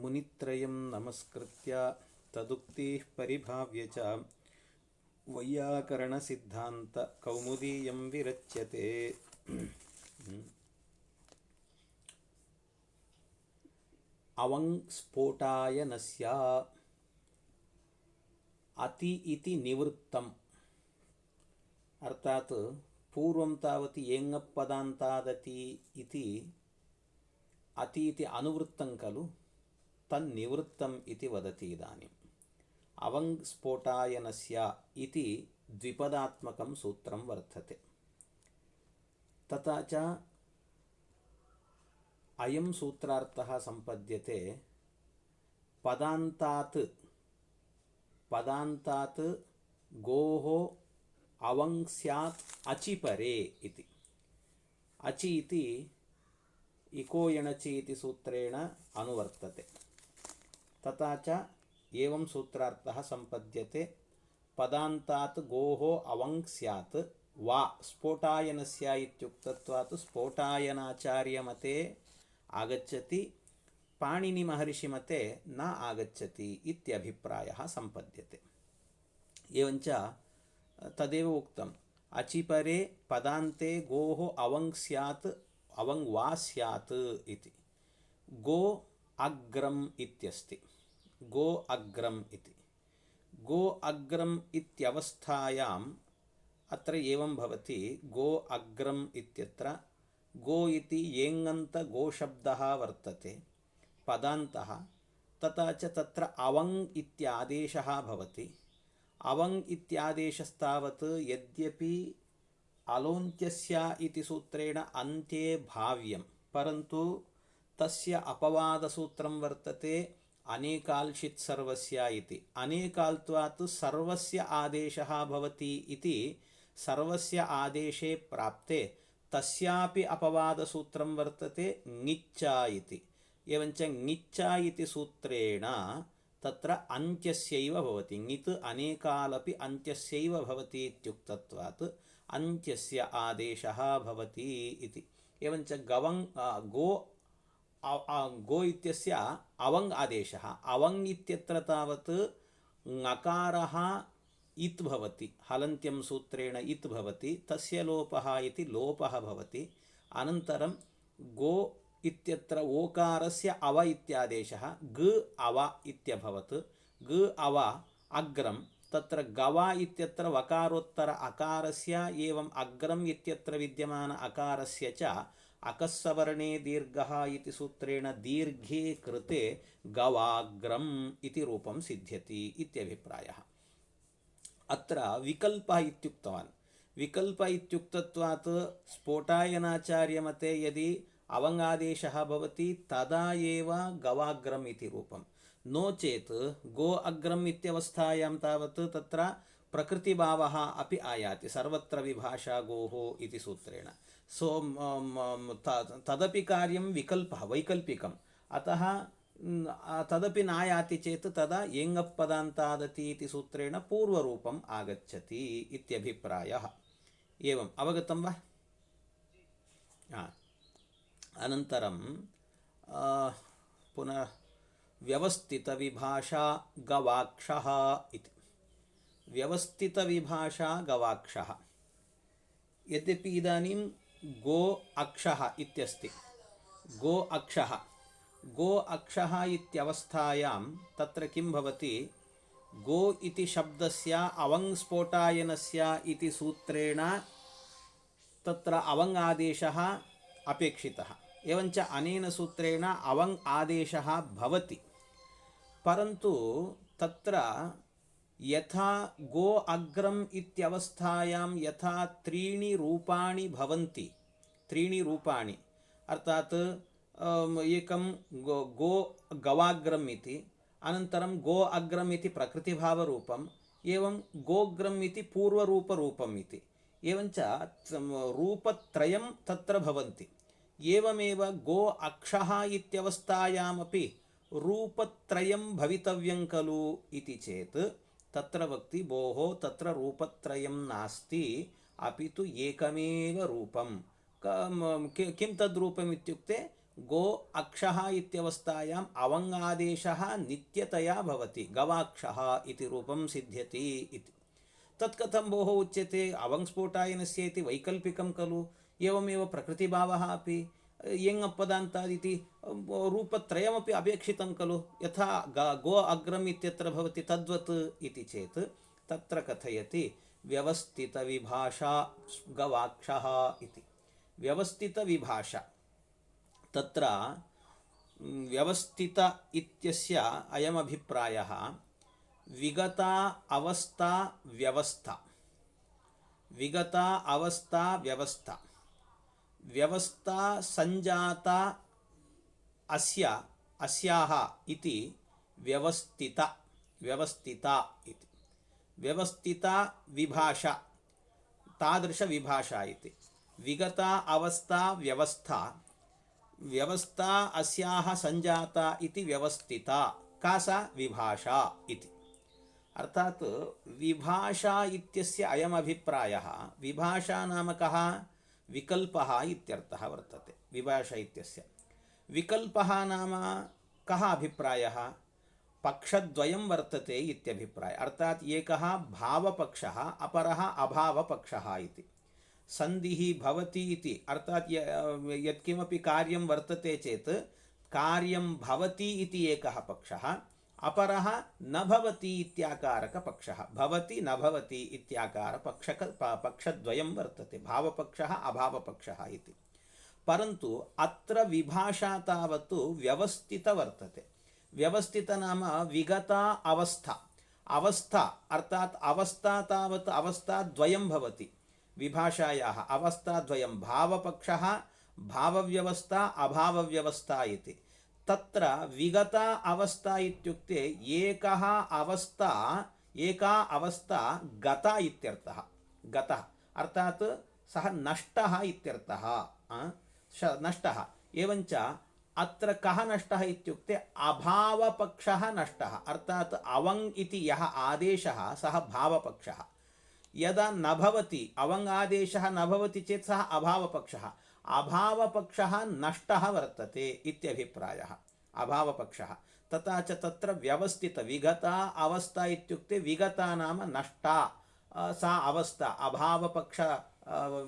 మునిత్రయం నమస్కృత్య తదుక్తి పరిభావ్య వైయాకరణ సిద్ధాంత కౌముదీయం విరచ్యతే. అవంస్ఫోటాయనస్య అతి ఇతి నివృత్తం. అర్థాత్ పూర్వం తావతి ఏంగ పదాంతాదతి ఇది అతి ఇతి అనువృత్తం కలు. తన్నివృత్తం ఇది వదతి ఇదానీ. అవంగ్ స్ఫోటాయనస్య ఇది ద్విపదాత్మకం సూత్రం వర్తతే తథా అయం సూత్రార్థ సంపద్యతే పదాంతాత్ పదాంతాత్ గోహో గోः అవంక్స్యాత్ అచిపరే ఇది. అచి ఇది ఇకోయణచి ఇది సూత్రేణ అనువర్తతే. ತಥಾಚ ಏವಂ ಸೂತ್ರಾರ್ಥ ಸಂಪದ್ಯತೆ. ಪದಾಂತಾತ್ ಗೋಹೋ ಅವಂಗ್ ಸ್ಯಾತ್. ವಾ ಸ್ಫೋಟಾಯನ ಸ್ಯಾತ್ಯುಕ್ತತ್ವಾತ್ ಸ್ಫೋಟಾಯನಾಚಾರ್ಯ ಮತೆ ಆಗಚ್ಚತಿ. ಪಾಣಿನಿ ಮಹರ್ಷಿ ಮತೆ ನ ಆಗಚ್ಚತಿ ಇತ್ಯಭಿಪ್ರಾಯ ಸಂಪದ್ಯತೆ. ಏವಂಚ ತದೇವ ಉಕ್ತಂ. ಅಚಿಪರೆ ಪದಾಂತೆ ಗೋಹೋ ಅವಂಗ್ ಸ್ಯಾತ್ ಅವಂಗ್ ವಾ ಸ್ಯಾತ್ ಇತಿ. ಗೋ ಅಗ್ರಂ ಇತ್ಯಸ್ತಿ. ಗೋ ಅಗ್ರಂ ಇತಿ. ಗೋ ಅಗ್ರಂ ಇತ್ಯವಸ್ಥಾಯಾಂ ಅತ್ರ ಏವಂ ಭವತಿ ಗೋ ಅಗ್ರಂ ಇತ್ಯತ್ರ. ಗೋ ಇತಿ ಏಂಗಂತ ಗೋಶಬ್ದಃ ವರ್ತತೆ. ಪದಾಂತಃ ತಥಾ ಚ ತತ್ರ ಅವಂಗ್ ಇತ್ಯಾದೇಶಃ ಭವತಿ. ಅವಂಗ್ ಇತ್ಯಾದೇಶಸ್ತಾವತ್ ಯದ್ಯಪಿ ಅಲೋಂತ್ಯಸ್ಯ ಇತಿ ಸೂತ್ರೇಣ ಅಂತ್ಯೇ ಭಾವ್ಯಂ. ಪರಂತು तस्य अपवादसूत्रं वर्तते अनेकाल्शित् सर्वस्य इति। अनेकाल्त्वात् सर्वस्य आदेशः भवति इति सर्वस्य आदेशे प्राप्ते तस्यापि अपवादसूत्रं वर्तते ङिच्चा इति। एवञ्च ङिच्चा इति सूत्रेण तत्र अन्त्यस्यैव भवति। ङित् अनेकालपि अन्त्यस्यैव भवति इत्युक्तत्वात् अन्त्यस्य आदेशः भवति इति। एवञ्च गवङ् गो ಗೋ ಇತ್ಯಸ್ಯ ಅವಂಗ್ ಆದೇಶ, ಅವಂಗ್ ಇತ್ಯತ್ರ ತಾವತ್ ಅಕಾರ ಇತ್ ಭವತಿ, ಹಲಂತ್ಯಂ ಸೂತ್ರೇಣ ಇತ್ ಭವತಿ, ತಸ್ಯ ಲೋಪಃ ಇತಿ ಲೋಪಃ ಭವತಿ, ಅನಂತರಂ ಗೋ ಇತ್ಯತ್ರ ಓಕಾರಸ್ಯ ಅವ ಇತ್ಯಾದೇಶ, ಗ ಅವ ಇತ್ಯಭವತ್, ಗ ಅವ ಅಗ್ರಂ, ತತ್ರ ಗವ ಇತ್ಯತ್ರ ವಕಾರೋತ್ತರ ಅಕಾರಸ್ಯ, ಏವಂ ಅಗ್ರಂ ಇತ್ಯತ್ರ ವಿದ್ಯಮಾನ ಅಕಾರಸ್ಯ ಚ अकस्सवर्णे दीर्घः इति सूत्रेण दीर्घे कृते गवाग्रम् इति रूपं सिद्ध्यति इत्यभिप्रायः अत्र विकल्पः इत्युक्तवान् विकल्प इत्युक्तत्वात् स्फोटायनाचार्यमते यदि अवङ्गादेशः भवति तदा एव गवाग्रम् इति रूपं नो चेत् गो अग्रम् इत्यवस्थायां तावत् तत्र प्रकृतिभावः अपि आयाति सर्वत्र विभाषा गोः इति सूत्रेण सो तदपि कार्यं विकल्पः वैकल्पिकम् अतः तदपि नायाति चेत् तदा येङप्पदान्तादति इति सूत्रेण पूर्वरूपम् आगच्छति इत्यभिप्रायः एवम् अवगतं वा अनन्तरं पुनः व्यवस्थितविभाषा गवाक्षः इति व्यवस्थितविभाषा गवाक्षः यद्यपि इदानीं गो अक्षः इत्यस्ति। गो अक्षः। गो अक्षः इत्यवस्थायां तत्र किं भवति? गो इति शब्दस्य अवङ्स्फोटायनस्य इति सूत्रेण तत्र अवङ् आदेशः अपेक्षितः। एवञ्च अनेन सूत्रेण अवङ् आदेशः भवति। परन्तु तत्र यथा गो अग्रम् इत्यवस्थायां यथा त्रीणि रूपाणि भवन्ति त्रीणि रूपाणि अर्थात् एकं गो गो गवाग्रम् इति अनन्तरं गो अग्रम् इति प्रकृतिभावरूपम् एवं गोग्रम् इति पूर्वरूपरूपम् इति एवञ्च रूपत्रयं तत्र भवन्ति एवमेव गो अक्षः इत्यवस्थायामपि रूपत्रयं भवितव्यं खलु इति चेत् तत्र वक्ति भोः तत्र रूपत्रयं नास्ति अपि तु एकमेव रूपं किं तद्रूपम् इत्युक्ते गो अक्षः इत्यवस्थायाम् अवङ्गादेशः नित्यतया भवति गवाक्षः इति रूपं सिद्ध्यति इति तत् कथं भोः उच्यते अवङ्स्फोटायनस्य इति वैकल्पिकं खलु एवमेव प्रकृतिभावः अपि यङप्पदान्तादिति रूपत्रयमपि अपेक्षितं खलु यथा ग गो अग्रम् इत्यत्र भवति तद्वत् इति चेत् तत्र कथयति व्यवस्थितविभाषा गवाक्षः इति व्यवस्थितविभाषा तत्र व्यवस्थित इत्यस्य अयमभिप्रायः विगता अवस्था व्यवस्था विगता अवस्था व्यवस्था व्यवस्था सञ्जाता अस्य अस्याः इति व्यवस्थिता व्यवस्थिता इति व्यवस्थिता विभाषा तादृशविभाषा इति विगता अवस्था व्यवस्था व्यवस्था अस्याः सञ्जाता इति व्यवस्थिता का सा विभाषा इति अर्थात् विभाषा इत्यस्य अयमभिप्रायः विभाषा नाम कः विकल्पः इत्यर्थः वर्तते विभाषा इत्यस्य विकल्पः नाम कः अभिप्रायः पक्षद्वयं वर्तते इत्यभिप्राय अर्थात् एकः भावपक्षः अपरः अभावपक्षः इति सन्धिः भवति इति। अर्थात् यत्किमपि कार्यं वर्तते चेत् कार्यं भवति इति एकः पक्षः अपरः न भवति इत्याकारकपक्षः। भवति न भवति इत्याकारपक्षक पक्षद्वयं वर्तते भावपक्षः अभावपक्षः इति। परन्तु अत्र विभाषा तावत् व्यवस्थित वर्तते। व्यवस्थित नाम विगता अवस्था। अवस्था अर्थात् अवस्था तावत् अवस्थाद्वयं भवति। विभाषायाः अवस्थाद्वयं भावपक्षः भावव्यवस्था अभावव्यवस्था इति तत्र विगता अवस्था इत्युक्ते एकः अवस्था एका अवस्था गता इत्यर्थः गतः अर्थात् सः नष्टः इत्यर्थः नष्टः एवञ्च अत्र कः नष्टः इत्युक्ते अभावपक्षः नष्टः अर्थात् अवङ् इति यः आदेशः सः भावपक्षः यदा न भवति अवङ्गादेशः आदेशः न भवति चेत् सः अभावपक्षः। अभावपक्षः नष्टः वर्तते इत्यभिप्रायः। अभावपक्षः। तथा च तत्र व्यवस्थित विगता अवस्था इत्युक्ते विगता नाम नष्टा। सा अवस्था अभावपक्ष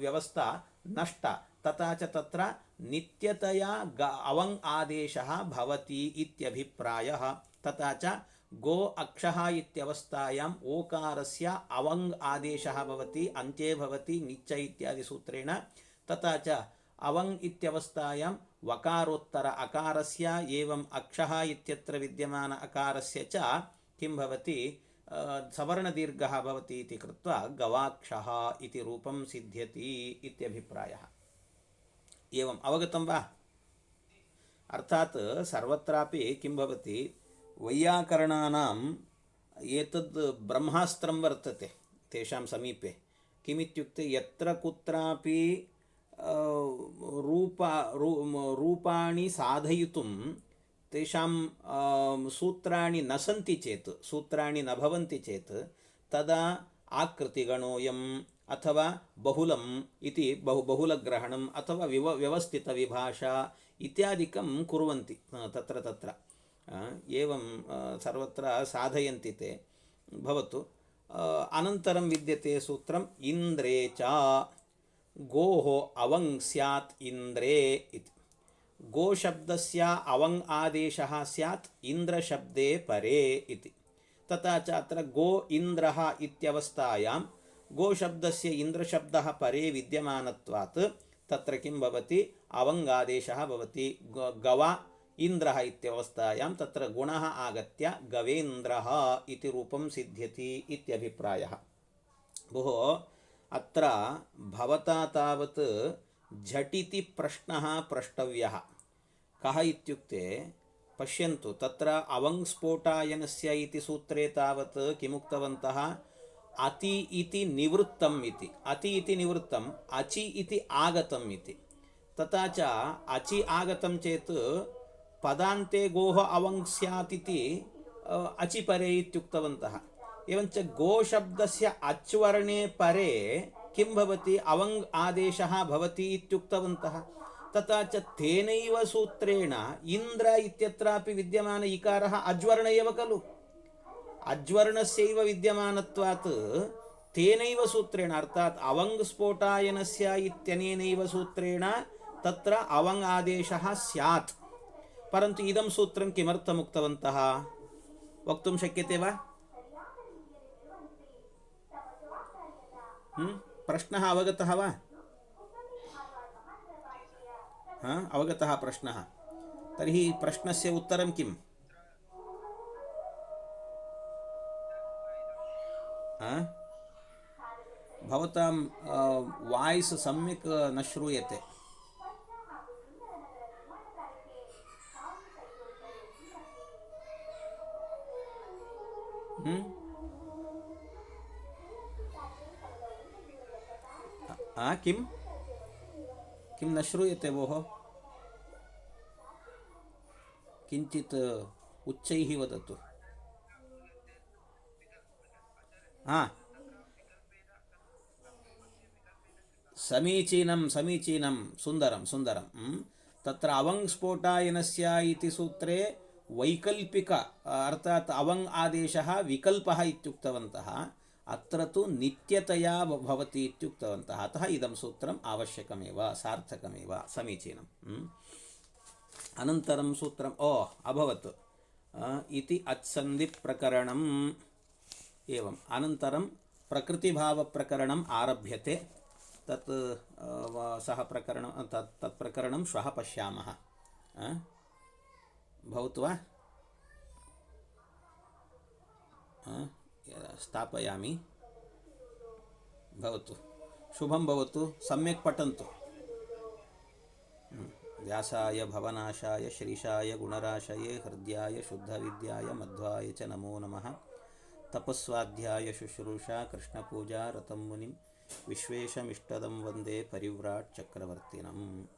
व्यवस्था नष्टा। तथा च तत्र नित्यतया ग अवङ् आदेशः भवति इत्यभिप्रायः। तथा च గో అక్ష ఇత్యవస్థాయాం ఓకారస్య అవంగ్ ఆదేశ భవతి అంతే భవతి నిత్య ఇత్యాది సూత్రేణ. తథా చ అవంగ్ ఇత్యవస్థాయాం వకారోత్తర అకారస్య ఏవం అక్ష ఇత్యత్ర విద్యమాన అకారస్య చ కిం భవతి సవర్ణదీర్ఘ భవతి ఇది కృత్వా గవాక్ష ఇది రూపం సిద్ధ్యతి ఇత్యభిప్రాయ ఏవం అవగతం వా? అర్థాత్ సర్వత్రాపి కిం భవతి वैयाकरणानाम् एतद् ब्रह्मास्त्रं वर्तते तेषां समीपे किमित्युक्ते यत्र कुत्रापि रूपा रू रूपाणि साधयितुं तेषां सूत्राणि न सन्ति चेत् सूत्राणि न भवन्ति चेत् तदा आकृतिगणोऽयम् अथवा बहुलम् इति बहु बहुलग्रहणम् अथवा विव व्यवस्थितविभाषा इत्यादिकं कुर्वन्ति तत्र तत्र एवं सर्वत्र साधयन्ति ते भवतु अनन्तरं विद्यते सूत्रम् इन्द्रे च गोः अवङ् स्यात् इन्द्रे इति गोशब्दस्य अवङ् आदेशः स्यात् इन्द्रशब्दे परे इति तथा च अत्र गो इन्द्रः इत्यवस्थायां गोशब्दस्य इन्द्रशब्दः परे विद्यमानत्वात् तत्र किं भवति अवङ्गादेशः भवति गवा इन्द्रः इत्यवस्थायां तत्र गुणः आगत्य गवेन्द्रः इति रूपं सिद्ध्यति इत्यभिप्रायः। भोः अत्र भवता तावत् झटिति प्रश्नः प्रष्टव्यः। कः इत्युक्ते पश्यन्तु तत्र अवङ्स्फोटायनस्य इति सूत्रे तावत् किमुक्तवन्तः अति इति निवृत्तम् इति। अति इति निवृत्तम् अचि इति आगतम् इति। तथा च अचि आगतं चेत् पदान्ते गोः अवङ् स्यात् इति अचिपरे इत्युक्तवन्तः। एवञ्च गोशब्दस्य अच्वर्णे परे किं भवति? अवङ् आदेशः भवति इत्युक्तवन्तः। तथा च तेनैव सूत्रेण इन्द्र इत्यत्रापि विद्यमान इकारः अज्वर्ण एव खलु। अज्वर्णस्यैव विद्यमानत्वात् तेनैव सूत्रेण अर्थात् अवङ् स्फोटायनस्य इत्यनेनैव सूत्रेण तत्र अवङ् आदेशः स्यात्। परन्तु इदं सूत्रं किमर्थम् उक्तवन्तः वक्तुं शक्यते वा? प्रश्नः अवगतः वा? हा? अवगतः प्रश्नः। तर्हि प्रश्नस्य उत्तरं किम्? भवतां वाय्स् सम्यक् न श्रूयते। हम्म? आ किं किं न श्रूयते भोः किञ्चित् उच्चैः वदतु हा समीचीनं समीचीनं सुन्दरं सुन्दरं म्? तत्र अवङ् स्फोटायनस्य इति सूत्रे वैकल्पिक अर्थात् अवङ् आदेशः विकल्पः इत्युक्तवन्तः अत्र तु नित्यतया भवति इत्युक्तवन्तः। अतः इदं सूत्रम् आवश्यकमेव सार्थकमेव समीचीनं। म्? अनन्तरं सूत्रम् ओ अभवत्। इति अत्सन्धिप्रकरणम् एवम्। अनन्तरं प्रकृतिभावप्रकरणम् आरभ्यते। तत् सः प्रकरणं तत् तत् प्रकरणं श्वः पश्यामः? भवतु वा स्थापयामि। भवतु। शुभं भवतु। सम्यक् पठन्तु। व्यासाय भवनाशाय श्रीशाय गुणराशये हृद्याय शुद्धविद्याय मध्वाय च नमो नमः। तपस्वाध्याय शुश्रूषा कृष्णपूजा रतं मुनिं विश्वेशमिष्टदं वन्दे परिव्राट् चक्रवर्तिनम्।